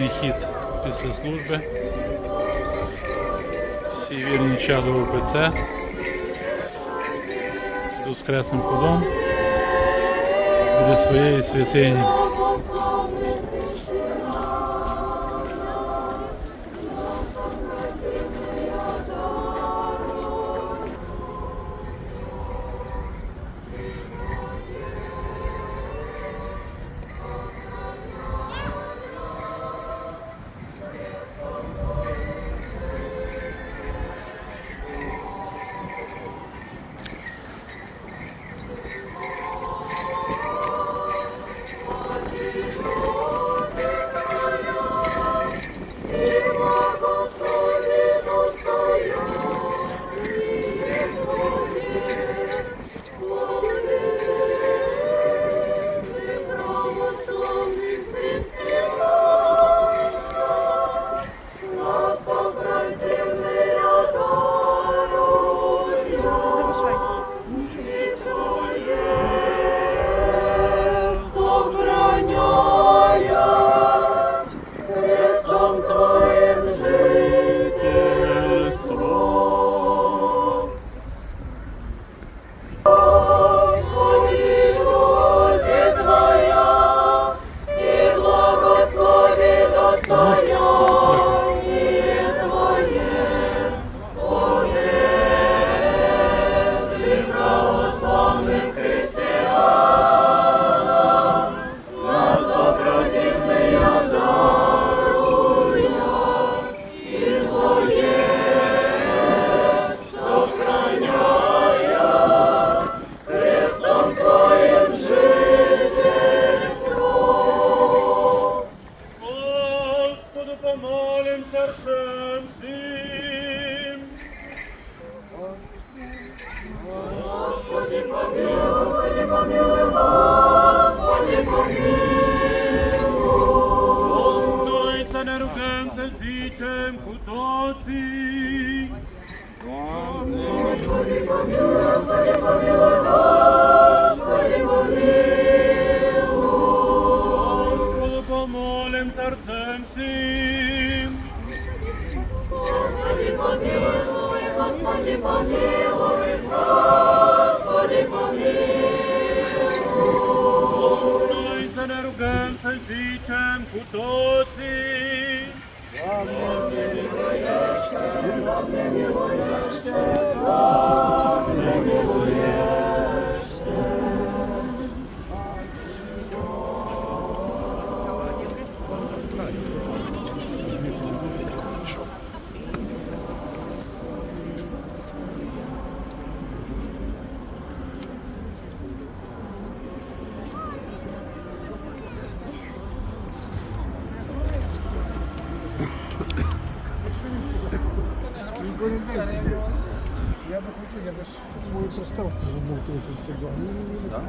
заключний хід після служби. Всі вірні чадо УПЦ. З хресним ходом біля своєї святині. Помолим серцем всім. Господи, помилуй. не рукемся зічем кутоці. Господу помолим серцем всім. Господи помилуй, Господи помилуй, Господи помилуй. Помилуйся, не ругемся зічем кутоці. Я бы хотел, я бы свой состав заработал тут тогда. Да?